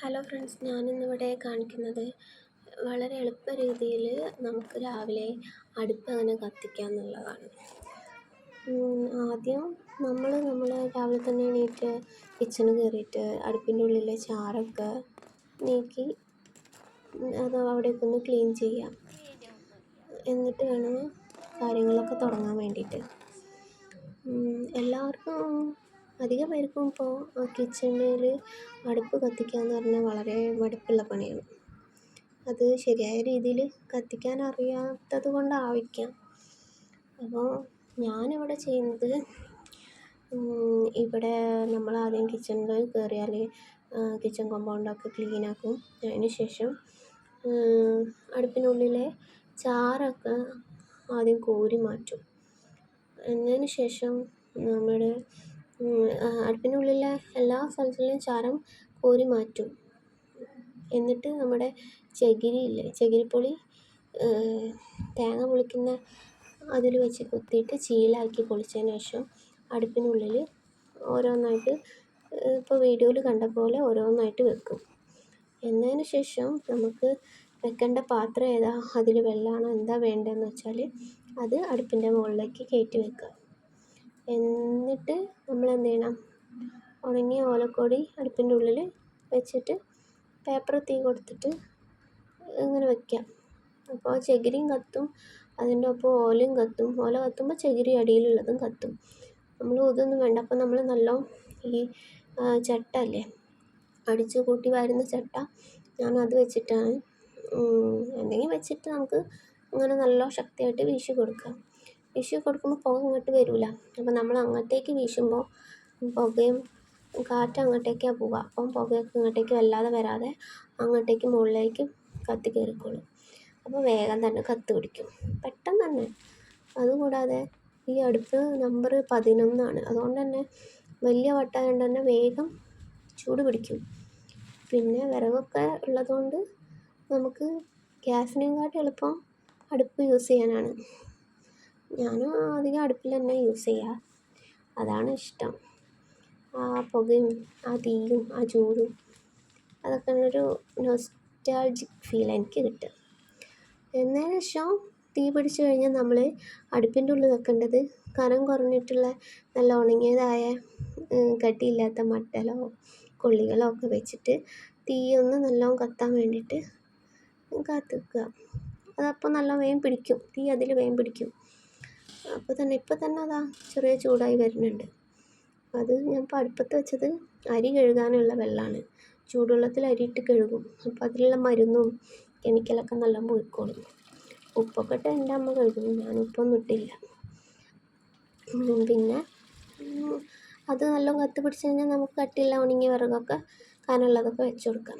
Hello friends ഞാനിന്നിവിടെ കാണിക്കുന്നത് വളരെ എളുപ്പ രീതിയിൽ നമുക്ക് രാവിലെ അടുപ്പ് എങ്ങനെ കത്തിക്കാം എന്നുള്ളതാണ് ആദ്യം നമ്മൾ നമ്മൾ രാവിലെ തന്നെ എണീറ്റ് കിച്ചണിൽ കയറിയിട്ട് അടുപ്പിന്റെ ഉള്ളിലെ ചാറൊക്കെ നീക്കി അത് അവിടെയൊക്കെ ഒന്ന് ക്ലീൻ ചെയ്യാം. എന്നിട്ട് വേണം കാര്യങ്ങളൊക്കെ തുടങ്ങാൻ വേണ്ടിയിട്ട്. എല്ലാവർക്കും അധിക പേർക്കും ഇപ്പോൾ കിച്ചണിൽ അടുപ്പ് കത്തിക്കുക എന്ന് പറഞ്ഞാൽ വളരെ മടുപ്പുള്ള പണിയാണ്. അത് ശരിയായ രീതിയിൽ കത്തിക്കാൻ അറിയാത്തത് കൊണ്ടായിരിക്കാം അപ്പോൾ ഞാനിവിടെ ചെയ്യുന്നത് ഇവിടെ നമ്മൾ ആദ്യം കിച്ചണിൽ കയറിയാൽ കിച്ചൺ കോമ്പൗണ്ടൊക്കെ ക്ലീൻ ആക്കും. അതിന് ശേഷം അടുപ്പിനുള്ളിലെ ചാറൊക്കെ ആദ്യം കോരി മാറ്റും. എന്നതിന് ശേഷം നമ്മുടെ അടുപ്പിനുള്ളിലെ എല്ലാ സ്ഥലത്തുള്ള ചാരം കോരി മാറ്റും. എന്നിട്ട് നമ്മുടെ ചകിരി ഇല്ലേ ചകിരിപ്പൊളി തേങ്ങ പൊളിക്കുന്ന അതിൽ വെച്ച് കുത്തിയിട്ട് ചീലാക്കി പൊളിച്ചതിന് ശേഷം അടുപ്പിനുള്ളിൽ ഓരോന്നായിട്ട് ഇപ്പോൾ വീഡിയോയിൽ കണ്ട പോലെ ഓരോന്നായിട്ട് വെക്കും. എന്നതിന് ശേഷം നമുക്ക് വെക്കേണ്ട പാത്രം ഏതാ? അതിൽ വെള്ളമാണോ എന്താ വേണ്ടതെന്ന് വെച്ചാൽ അത് അടുപ്പിന്റെ മുകളിലേക്ക് കയറ്റി വെക്കുക. എന്നിട്ട് നമ്മൾ എന്ത് ചെയ്യണം ഉണങ്ങിയ ഓലക്കൊടി അടുപ്പിന്റെ ഉള്ളിൽ വെച്ചിട്ട് പേപ്പർ തീ കൊടുത്തിട്ട് ഇങ്ങനെ വെക്കാം. അപ്പോൾ ചകിരിയും കത്തും അതിന്റെ ഒപ്പം ഓലയും കത്തും. ഓല കത്തുമ്പോൾ ചകിരി അടിയിലുള്ളതും കത്തും. നമ്മൾ ഇതൊന്നും വേണ്ട. അപ്പോൾ നമ്മൾ നല്ല ഈ ചട്ട അല്ലേ? അടിച്ചു കൂട്ടി വരുന്ന ചട്ട ഞാൻ അത് വെച്ചിട്ടാണ്. എന്തെങ്കിലും വെച്ചിട്ട് നമുക്ക് ഇങ്ങനെ നല്ല ശക്തിയായിട്ട് വീശി കൊടുക്കാം. വീശി കൊടുക്കുമ്പോൾ പുക ഇങ്ങോട്ട് വരില്ല അപ്പോൾ നമ്മൾ അങ്ങോട്ടേക്ക് വീശുമ്പോൾ പുകയും കാറ്റ് അങ്ങോട്ടേക്കാണ് പോവുക. അപ്പം പുകയൊക്കെ ഇങ്ങോട്ടേക്ക് വല്ലാതെ വരാതെ അങ്ങോട്ടേക്ക് മുകളിലേക്ക് കത്തി കയറിക്കോളും. അപ്പോൾ വേഗം തന്നെ കത്തി പിടിക്കും. പെട്ടെന്ന് തന്നെ. അതുകൂടാതെ ഈ അടുപ്പ് നമ്പർ പതിനൊന്നാണ്. അതുകൊണ്ട് തന്നെ വലിയ വട്ടായതുകൊണ്ട് തന്നെ വേഗം ചൂട് പിടിക്കും. പിന്നെ വിറകൊക്കെ ഉള്ളതുകൊണ്ട് നമുക്ക് ഗ്യാസിനെക്കാട്ടും എളുപ്പം അടുപ്പ് യൂസ് ചെയ്യാനാണ്. ഞാനും അധികം അടുപ്പിൽ തന്നെ യൂസ് ചെയ്യുക അതാണ് ഇഷ്ടം. ആ പുകയും ആ തീയും ആ ചൂടും അതൊക്കെ ഒരു നൊസ്റ്റാൾജിക് ഫീൽ എനിക്ക് കിട്ടുക എന്നതിന് ശേഷം തീ പിടിച്ച് കഴിഞ്ഞാൽ നമ്മൾ അടുപ്പിന്റെ ഉള്ളിൽ വെക്കേണ്ടത് കനം കുറഞ്ഞിട്ടുള്ള നല്ല ഉണങ്ങിയതായ കട്ടിയില്ലാത്ത മട്ടലോ കൊള്ളികളോ ഒക്കെ വെച്ചിട്ട് തീ ഒന്ന് നല്ലോണം കത്താൻ വേണ്ടിയിട്ട് കാത്ത് വെക്കുക അതപ്പോൾ നല്ല വേം പിടിക്കും. തീ അതിൽ വേം പിടിക്കും. അപ്പോൾ തന്നെ ഇപ്പോൾ തന്നെ അതാ ചെറിയ ചൂടായി വരുന്നുണ്ട്. അത് ഞാൻ ഇപ്പോൾ അടുപ്പത്ത് വെച്ചത് അരി കഴുകാനുള്ള വെള്ളമാണ് ചൂടുവെള്ളത്തിൽ ഇട്ട് കഴുകും. അപ്പോൾ അതിലുള്ള മരുന്നും കെമിക്കലൊക്കെ നല്ല പോയിക്കോളും ഉപ്പൊക്കെ ഇട്ട് എന്റെ അമ്മ കഴുകും. ഞാൻ ഉപ്പൊന്നും ഇട്ടില്ല. പിന്നെ അത് നല്ല കത്തി പിടിച്ച് കഴിഞ്ഞാൽ നമുക്ക് കട്ടിയുള്ള ഉണങ്ങിയ വിറകൊക്കെ കനമുള്ളതൊക്കെ വെച്ച് കൊടുക്കാം.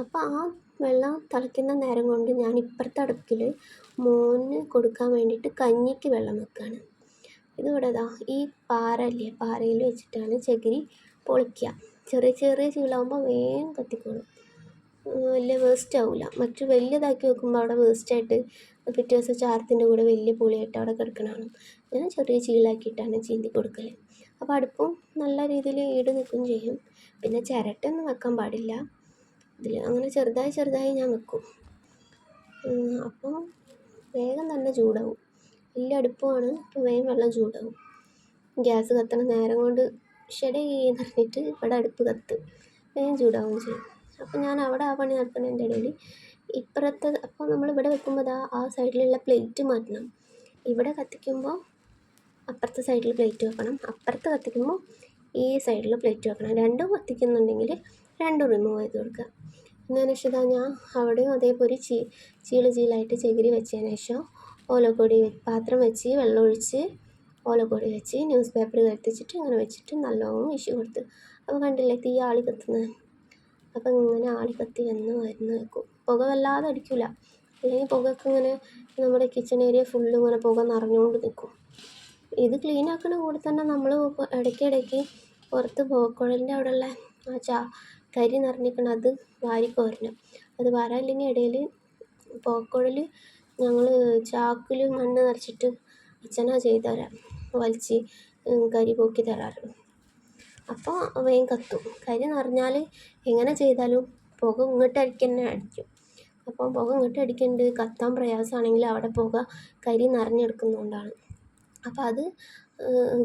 അപ്പോൾ ആ വെള്ളം തിളയ്ക്കുന്ന നേരം കൊണ്ട് ഞാൻ ഇപ്പുറത്തെ അടുപ്പിൽ മോന് കൊടുക്കാൻ വേണ്ടിയിട്ട് കഞ്ഞിക്ക് വെള്ളം വെക്കുകയാണ് ഇതിവിടെ ഇതാ ഈ പാറ ഇല്ലേ പാറയിൽ വെച്ചിട്ടാണ് ചകിരി പൊളിക്കുക. ചെറിയ ചെറിയ ചീളാകുമ്പോൾ വേഗം കത്തിക്കോളും. വലിയ വേസ്റ്റ് ആവില്ല മറ്റു വലിയതാക്കി വെക്കുമ്പോൾ അവിടെ വേസ്റ്റായിട്ട് പിറ്റേ ദിവസം ചാരത്തിന്റെ കൂടെ വലിയ പുളിയായിട്ട് അവിടെ കിടക്കണതാണ്. ഞാൻ ചെറിയ ചീളാക്കിയിട്ടാണ് ചീന്തി കൊടുക്കൽ അപ്പോൾ അടുപ്പും നല്ല രീതിയിൽ ഈട് നിൽക്കുകയും ചെയ്യും. പിന്നെ ചിരട്ടൊന്നും വെക്കാൻ പാടില്ല. ഇതിൽ അങ്ങനെ ചെറുതായി ചെറുതായി ഞാൻ വെക്കും അപ്പോൾ വേഗം തന്നെ ചൂടാവും. വലിയ അടുപ്പമാണ് അപ്പോൾ വേഗം വെള്ളം ചൂടാവും. ഗ്യാസ് കത്തണ നേരം കൊണ്ട് ഷെഡേ പറഞ്ഞിട്ട് ഇവിടെ അടുപ്പ് കത്ത്. വേഗം ചൂടാവുകയും ചെയ്യും. അപ്പോൾ ഞാൻ അവിടെ ആ പണി നടക്കുന്നതിന്റെ ഇടയിൽ ഇപ്പുറത്തെ അപ്പോൾ നമ്മൾ ഇവിടെ വെക്കുമ്പോൾ അതാ ആ സൈഡിലുള്ള പ്ലേറ്റ് മാറ്റണം. ഇവിടെ കത്തിക്കുമ്പോൾ അപ്പുറത്തെ സൈഡിൽ പ്ലേറ്റ് വെക്കണം. അപ്പുറത്ത് കത്തിക്കുമ്പോൾ ഈ സൈഡിൽ പ്ലേറ്റ് വെക്കണം. രണ്ടും കത്തിക്കുന്നുണ്ടെങ്കിൽ രണ്ടും റിമൂവ് ചെയ്ത് കൊടുക്കുക. എന്നതിന് രക്ഷിത ഞാൻ അവിടെയും അതേപോലെ ചീ ചീൾ ചീലായിട്ട് ചകിരി വെച്ചതിന് ശേഷം ഓലക്കൊടി പാത്രം വെച്ച് വെള്ളം ഒഴിച്ച് ഓലക്കൊടി വെച്ച് ന്യൂസ് പേപ്പർ കത്തിച്ചിട്ട് ഇങ്ങനെ വെച്ചിട്ട് നല്ലോണം വീശി കൊടുത്ത്. അപ്പോൾ കണ്ടില്ലേ തീ ആളി കത്തുന്നത്? അപ്പോൾ ഇങ്ങനെ ആളി കത്തി വന്ന് വരുന്ന വെക്കും പുക വല്ലാതെ അടിക്കില്ല അല്ലെങ്കിൽ പുകയൊക്കെ ഇങ്ങനെ നമ്മുടെ കിച്ചൺ ഏരിയ ഫുള്ള് ഇങ്ങനെ പുക നിറഞ്ഞുകൊണ്ട് നിൽക്കും. ഇത് ക്ലീൻ ആക്കുന്ന കൂടെ തന്നെ നമ്മൾ ഇടയ്ക്കിടയ്ക്ക് പുറത്ത് പുകക്കുഴലിന്റെ അവിടെയുള്ള ആ ചാ കരി നിറഞ്ഞിരിക്കണം അത് വാരി കോരണം. അത് വാരാനില്ലെങ്കിൽ ഇടയിൽ പോക്കോഴൽ ഞങ്ങൾ ചാക്കിൽ മണ്ണ് നിറച്ചിട്ട് അച്ഛനാ ചെയ്ത് തരാം വലിച്ച് കരി പോക്കി തരാറ്. അപ്പോൾ വേഗം കത്തും. കരി നിറഞ്ഞാൽ എങ്ങനെ ചെയ്താലും പുക ഇങ്ങോട്ട് അടിക്കുക തന്നെ അടിക്കും. അപ്പോൾ പുക ഇങ്ങോട്ട് അടിക്കുന്നുണ്ട് കത്താൻ പ്രയാസമാണെങ്കിൽ അവിടെ പുക കരി നിറഞ്ഞെടുക്കുന്നതുകൊണ്ടാണ്. അപ്പോൾ അത്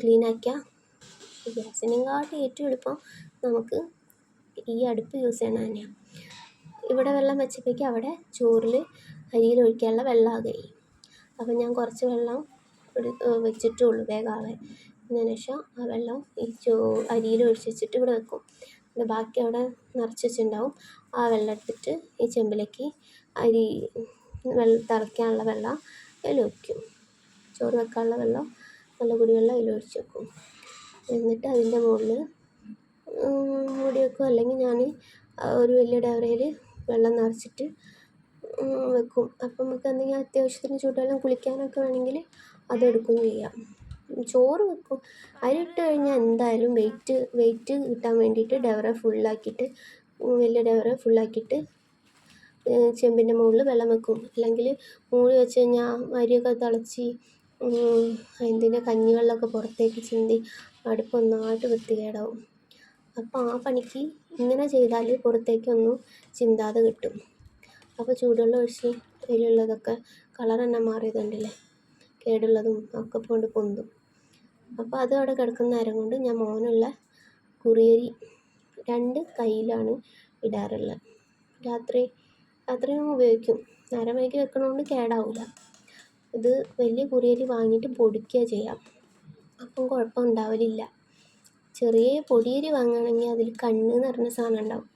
ക്ലീനാക്കിയാൽ ഗ്യാസിനെക്കാട്ടും ഏറ്റവും എളുപ്പം നമുക്ക് ഈ അടുപ്പ് യൂസ് ചെയ്യണത് തന്നെയാണ് ഇവിടെ വെള്ളം വെച്ചപ്പോഴേക്കും അവിടെ ചോറിൽ അരിയിൽ ഒഴിക്കാനുള്ള വെള്ളം ആകുകയായി അപ്പോൾ ഞാൻ കുറച്ച് വെള്ളം വെച്ചിട്ടേ വെച്ചിട്ടുള്ളൂ വേഗാവാൻ. അതിന് ശേഷം ആ വെള്ളം ഈ ചോ അരിയിൽ ഒഴിച്ച് വെച്ചിട്ട് ഇവിടെ വെക്കും. പിന്നെ ബാക്കി അവിടെ നിറച്ച് വെച്ചിട്ടുണ്ടാവും. ആ വെള്ളം എടുത്തിട്ട് ഈ ചെമ്പിലേക്ക് അരി വെള്ളം തിളയ്ക്കാനുള്ള വെള്ളം അതിൽ ഒഴിക്കും. ചോറ് വെക്കാനുള്ള വെള്ളം നല്ല കുടിവെള്ളം അതിൽ ഒഴിച്ച് വെക്കും. എന്നിട്ട് അതിന്റെ മുകളിൽ മൂടി അല്ലെങ്കിൽ ഞാൻ ഒരു വലിയ ഡവറയിൽ വെള്ളം നിറച്ചിട്ട് വെക്കും. അപ്പം നമുക്ക് എന്തെങ്കിലും അത്യാവശ്യത്തിന് ചൂടുവെള്ളം കുളിക്കാനൊക്കെ വേണമെങ്കിൽ അതെടുക്കും ചെയ്യാം. ചോറ് വെക്കും. അരിയിട്ട് കഴിഞ്ഞാൽ എന്തായാലും വെയിറ്റ് വെയിറ്റ് കിട്ടാൻ വേണ്ടിയിട്ട് ഡവറ ഫുള്ളാക്കിയിട്ട് വലിയ ഡവറ ഫുള്ളാക്കിയിട്ട് ചെമ്പിന്റെ മുകളിൽ വെള്ളം വെക്കും. അല്ലെങ്കിൽ മൂടി വെച്ച് കഴിഞ്ഞാൽ അരിയൊക്കെ തിളച്ച് അതിന്റെ കഞ്ഞിവെള്ളമൊക്കെ പുറത്തേക്ക് ചിന്തി അടുപ്പ് ഒന്നായിട്ട് വൃത്തികേടാവും. അപ്പോൾ ആ പണിക്ക് ഇങ്ങനെ ചെയ്താൽ പുറത്തേക്കൊന്നും ചിന്താതെ കിട്ടും. അപ്പോൾ ചൂടുവെള്ളം ഒഴിച്ച് അതിലുള്ളതൊക്കെ കളർ തന്നെ മാറിയതുണ്ടല്ലേ? കേടുള്ളതും ഒക്കെ കൊണ്ട് പൊന്തും. അപ്പോൾ അത് അവിടെ കിടക്കുന്ന നേരം കൊണ്ട് ഞാൻ മോനുള്ള കുറിയരി രണ്ട് കയ്യിലാണ് ഇടാറുള്ളത്. രാത്രി രാത്രിയും ഉപയോഗിക്കും. നേരം വൈകി കേടാവില്ല ഇത് വലിയ കുറിയരി വാങ്ങിയിട്ട് പൊടിക്കുക ചെയ്യാം. അപ്പം കുഴപ്പം ഉണ്ടാവലില്ല. ചെറിയ പൊടിയരി വാങ്ങുകയാണെങ്കിൽ അതിൽ കണ്ണ് എന്ന് പറഞ്ഞ സാധനം ഉണ്ടാവും.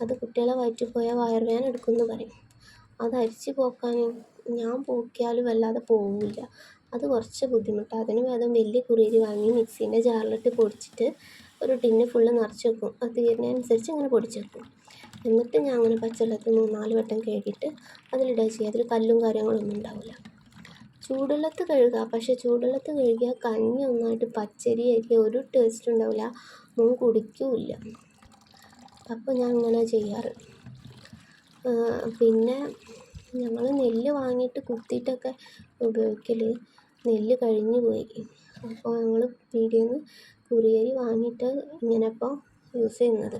അത് കുട്ടികളെ വയറ്റിൽ വയറുവേദന എടുക്കുമെന്ന് പറയും. അത് അരിച്ച് പോക്കാൻ ഞാൻ പോക്കിയാലും വല്ലാതെ പോവില്ല അത് കുറച്ച് ബുദ്ധിമുട്ടാണ് അതിന് ഭേദം വലിയ കുറിയരി വാങ്ങി മിക്സീന്റെ ജാറിലിട്ട് പൊടിച്ചിട്ട് ഒരു ടിന്ന് ഫുള്ള് നിറച്ച് വെക്കും. അത് തീരുന്നതനുസരിച്ച് ഇങ്ങനെ പൊടിച്ച് വെക്കും എന്നിട്ട് ഞാൻ അങ്ങനെ പച്ചവെള്ളത്തിൽ മൂന്നാൽ വട്ടം കഴുകിയിട്ട് അതിലിടുക ചെയ്യുക അതിൽ കല്ലും കാര്യങ്ങളൊന്നും ഉണ്ടാവില്ല. ചൂടുവെള്ളത്ത് കഴുകുക പക്ഷേ ചൂടുവെള്ളത്ത് കഴുകിയാൽ കഞ്ഞി ഒന്നായിട്ട് പച്ചരി അരി ഒരു ടേസ്റ്റ് ഉണ്ടാവില്ല മോൻ കുടിക്കില്ല. അപ്പോൾ ഞാൻ അങ്ങനെ ചെയ്യാറ്. പിന്നെ ഞങ്ങൾ നെല്ല് വാങ്ങിയിട്ട് കുത്തിയിട്ടൊക്കെ ഉപയോഗിക്കൽ നെല്ല് കഴിഞ്ഞു പോയി. അപ്പോൾ ഞങ്ങൾ പീടികയിൽ നിന്ന് കുറിയരി വാങ്ങിയിട്ട് ഇങ്ങനെ ഇപ്പോൾ യൂസ് ചെയ്യുന്നത്.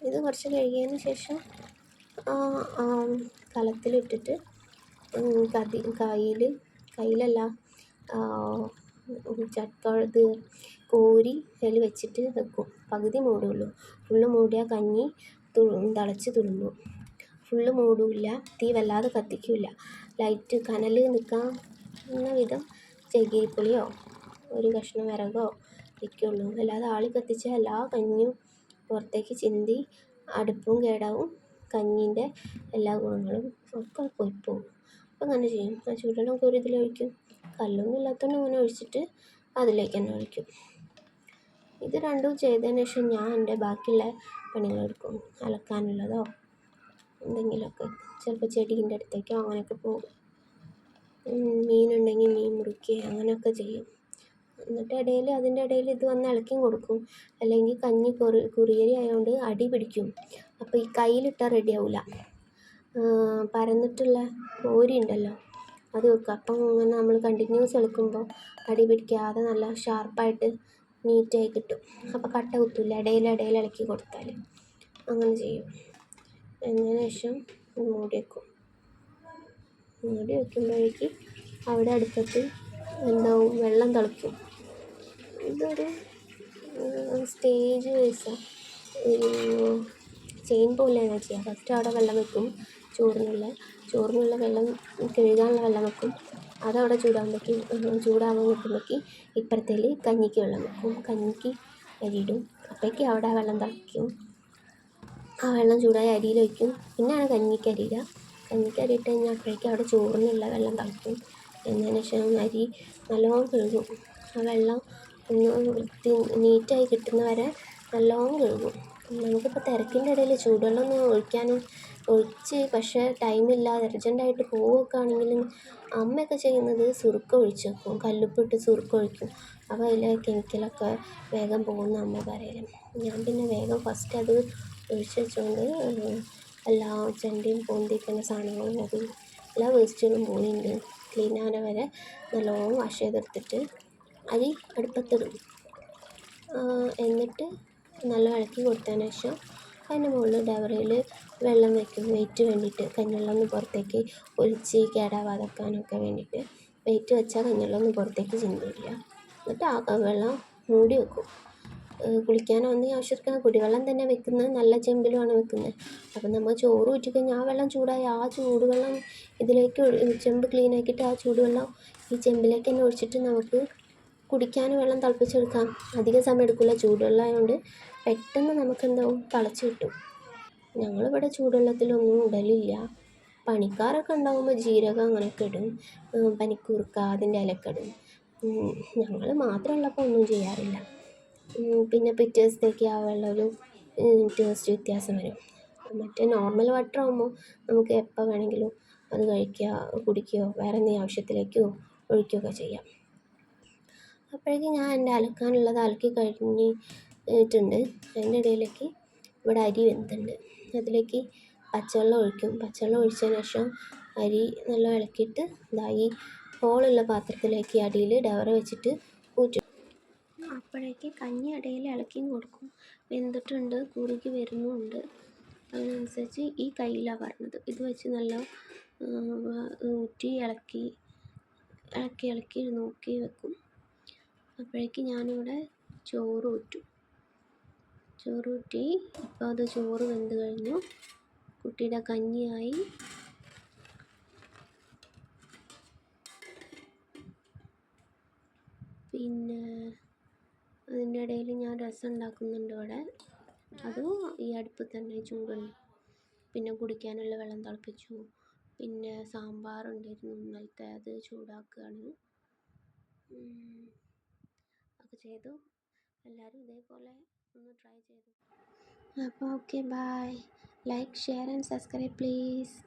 ഇത് കുറച്ച് കഴുകിയതിന് ശേഷം കലത്തിലിട്ടിട്ട് കതി കയ്യിൽ കയ്യിലല്ല ചക്ക കോരി അതിൽ വെച്ചിട്ട് വെക്കും. പകുതി മൂടുള്ളൂ. ഫുള്ള് മൂടിയ കഞ്ഞി തിളച്ച് തുളുമ്പും. ഫുള്ള് മൂടില്ല തീ വല്ലാതെ കത്തിക്കില്ല. ലൈറ്റ് കനൽ നിൽക്കാവുന്ന വിധം ചകിരിപ്പുളിയോ ഒരു കഷ്ണം വിറകോ വയ്ക്കുള്ളൂ അല്ലാതെ ആളി കത്തിച്ച എല്ലാ കഞ്ഞിയും പുറത്തേക്ക് ചിന്തി അടുപ്പും കേടാവും കഞ്ഞീന്റെ എല്ലാ ഗുണങ്ങളും ഒക്കെ പോയിപ്പോവും അപ്പോൾ അങ്ങനെ ചെയ്യും. ആ ചൂടുവെള്ളം കോരി ഇതിലൊഴിക്കും കല്ലൊന്നും ഇല്ലാത്തതുകൊണ്ട് അങ്ങനെ ഒഴിച്ചിട്ട് അതിലേക്ക് തന്നെ ഒഴിക്കും. ഇത് രണ്ടും ചെയ്തതിന് ശേഷം ഞാൻ എന്റെ ബാക്കിയുള്ള പണികളെടുക്കും. അലക്കാനുള്ളതോ എന്തെങ്കിലുമൊക്കെ. ചിലപ്പോൾ ചെടീന്റെ അടുത്തേക്കോ അങ്ങനെയൊക്കെ പോകും. മീനുണ്ടെങ്കിൽ മീൻ മുറിക്കുക അങ്ങനെയൊക്കെ ചെയ്യും. എന്നിട്ട് ഇടയിൽ അതിന്റെ ഇടയിൽ ഇത് വന്ന് ഇളക്കിയും കൊടുക്കും. അല്ലെങ്കിൽ കഞ്ഞി കുറി കുറിയരി ആയതുകൊണ്ട് അടി പിടിക്കും. അപ്പോൾ ഈ കയ്യിലിട്ടാൽ റെഡി ആവില്ല പരന്നിട്ടുള്ള കോരി ഉണ്ടല്ലോ. അത് വെക്കുക അപ്പം ഇങ്ങനെ നമ്മൾ കണ്ടിന്യൂസ് ഇളക്കുമ്പോൾ അടി പിടിക്കാതെ നല്ല ഷാർപ്പായിട്ട് നീറ്റായി കിട്ടും. അപ്പോൾ കട്ട കുത്തില്ല ഇടയിൽ ഇടയിൽ ഇളക്കി കൊടുത്താൽ അങ്ങനെ ചെയ്യും. അതിന് ശേഷം മൂടി വെക്കും. മൂടി വെക്കുമ്പോഴേക്ക് അവിടെ അടുപ്പത്ത് എന്താവും വെള്ളം തിളയ്ക്കും. ഇതൊരു സ്റ്റേജ് ഒരു ചെയിൻ പോലെയാണ് ചെയ്യുക ഫസ്റ്റ് അവിടെ വെള്ളം വെക്കും. ചോറിനുള്ള ചോറിനുള്ള വെള്ളം കഴുകാനുള്ള വെള്ളം വെക്കും. അതവിടെ ചൂടാകുമ്പോഴേക്കും ചൂടാകാൻ നിൽക്കുമ്പോഴേക്ക് ഇപ്പുറത്തേൽ കഞ്ഞിക്ക് വെള്ളം വെക്കും. കഞ്ഞിക്ക് അരിയിടും. അപ്പോഴേക്ക് അവിടെ വെള്ളം തിളയ്ക്കും. ആ വെള്ളം ചൂടായി അരിയിൽ ഒഴിക്കും. പിന്നെയാണ് കഞ്ഞിക്ക് അരിയിടുക കഞ്ഞിക്ക് അരിയിട്ട് കഴിഞ്ഞാൽ അപ്പോഴേക്കും അവിടെ ചോറിനുള്ള വെള്ളം തിളയ്ക്കും. എന്നതിന് ശേഷം അരി നല്ലോണം കഴുകും. ആ വെള്ളം ഒന്ന് വൃത്തി നീറ്റായി കിട്ടുന്ന വരെ നല്ലോണം കഴുകും. നമുക്കിപ്പോൾ തിരക്കിന്റെ ഇടയിൽ ചൂടുവെള്ളം ഒന്നും ഒഴിക്കാനും ഒഴിച്ച് പക്ഷേ ടൈമില്ല അർജന്റായിട്ട് പോവുകയൊക്കെ ആണെങ്കിൽ അമ്മയൊക്കെ ചെയ്യുന്നത് സുറുക്ക ഒഴിച്ച് വെക്കും കല്ലുപ്പിട്ട് സുറുക്ക ഒഴിക്കും. അപ്പോൾ അതിലെ കെമിക്കലൊക്കെ വേഗം പോകുമെന്ന് അമ്മ പറയൽ ഞാൻ പിന്നെ വേഗം ഫസ്റ്റ് അത് ഒഴിച്ച് വെച്ചുകൊണ്ട് എല്ലാ ചെണ്ടിയും പൊന്തിക്കുന്ന സാധനങ്ങളും അത് എല്ലാ വേസ്റ്റുകളും പോയിട്ടുണ്ട് ക്ലീൻ ആവുന്ന വരെ നല്ലോണം വാഷ് ചെയ്തെടുത്തിട്ട് അരി അടുപ്പത്തിടും. എന്നിട്ട് നല്ല ഇളക്കി കൊടുത്തതിന് ശേഷം അതിന്റെ മുകളിൽ ഡവറയിൽ വെള്ളം വയ്ക്കും. വെയിറ്റ് വേണ്ടിയിട്ട് കഞ്ഞിവെള്ളം ഒന്ന് പുറത്തേക്ക് ഒലിച്ച് കേടാവാതെക്കാനൊക്കെ വേണ്ടിയിട്ട് വെയിറ്റ് വെച്ചാൽ കഞ്ഞിവെള്ളം ഒന്നും പുറത്തേക്ക് ചിന്തില്ല. എന്നിട്ട് ആ വെള്ളം മൂടി വെക്കും. കുളിക്കാനോ ഒന്നും ആവശ്യത്തിന് കുടിവെള്ളം തന്നെ വെക്കുന്നത് നല്ല ചെമ്പിലുമാണ് വെക്കുന്നത്. അപ്പം നമ്മൾ ചോറ് ഊറ്റി കഴിഞ്ഞാൽ ആ വെള്ളം ചൂടായി. ആ ചൂടുവെള്ളം ഇതിലേക്ക് ചെമ്പ് ക്ലീൻ ആക്കിയിട്ട് ആ ചൂടുവെള്ളം ഈ ചെമ്പിലേക്ക് തന്നെ ഒഴിച്ചിട്ട് നമുക്ക് കുടിക്കാൻ വെള്ളം തിളപ്പിച്ചെടുക്കാം. അധികം സമയം എടുക്കില്ല. ചൂടുവെള്ളം ആയതുകൊണ്ട് പെട്ടെന്ന് നമുക്ക് എന്താവും തിളച്ച് കിട്ടും. ഞങ്ങളിവിടെ ചൂടുവെള്ളത്തിലൊന്നും ഇടലില്ല പണിക്കാരൊക്കെ ഉണ്ടാകുമ്പോൾ ജീരകം അങ്ങനെയൊക്കെ ഇടും. പനിക്കൂർക്ക അതിന്റെ ഇലയൊക്കെ ഇടും. ഞങ്ങൾ മാത്രമുള്ളപ്പോൾ ഒന്നും ചെയ്യാറില്ല. പിന്നെ പിറ്റേ ദിവസത്തേക്ക് ആ വെള്ളമൊരു ടേസ്റ്റ് വ്യത്യാസം വരും. മറ്റേ നോർമൽ വാട്ടർ ആകുമ്പോൾ നമുക്ക് എപ്പോൾ വേണമെങ്കിലും അത് കഴിക്കുക കുടിക്കുകയോ വേറെ എന്തെങ്കിലും ആവശ്യത്തിലേക്കോ ഒഴിക്കുകയൊക്കെ ചെയ്യാം. അപ്പോഴേക്കും ഞാൻ എന്റെ അലക്കാനുള്ളത് അലക്കി കഴിഞ്ഞിട്ടുണ്ട് അതിന്റെ ഇടയിലേക്ക് ഇവിടെ അരി വെന്തിട്ടുണ്ട് അതിലേക്ക് പച്ചവെള്ളം ഒഴിക്കും. പച്ചവെള്ളം ഒഴിച്ചതിന് ശേഷം അരി നല്ല ഇളക്കിയിട്ട് ദാ ഈ ഹോളുള്ള പാത്രത്തിലേക്ക് അടിയിൽ ഡവറ വെച്ചിട്ട് ഊറ്റും. അപ്പോഴേക്ക് കഞ്ഞി ഇടയിൽ ഇളക്കിയും കൊടുക്കും. വെന്തിട്ടുണ്ട് കുറുകി വരുന്നുമുണ്ട് അതിനനുസരിച്ച് ഈ കയ്യിലാണ് പറഞ്ഞത് ഇത് വെച്ച് നല്ല ഊറ്റി ഇളക്കി ഇളക്കി ഇളക്കി നോക്കി വെക്കും. അപ്പോഴേക്ക് ഞാനിവിടെ ചോറ് ഊറ്റും. ചോറ് ഊറ്റി ഇപ്പോൾ അത് ചോറ് വെന്ത് കഴിഞ്ഞു. കുട്ടിയുടെ കഞ്ഞിയായി. പിന്നെ അതിന്റെ ഇടയിൽ ഞാൻ രസം ഉണ്ടാക്കുന്നുണ്ട് ഇവിടെ. അതും ഈ അടുപ്പിൽ തന്നെ ചൂടുണ്ട് പിന്നെ കുടിക്കാനുള്ള വെള്ളം തിളപ്പിച്ചു. പിന്നെ സാമ്പാർ ഉണ്ടായിരുന്നു ഇന്നലത്തെ അത് ചൂടാക്കുകയാണ്. ഒക്കെ ചെയ്തു. എല്ലാവരും ഇതേപോലെ try it. Okay, bye. Like, share, and subscribe, please.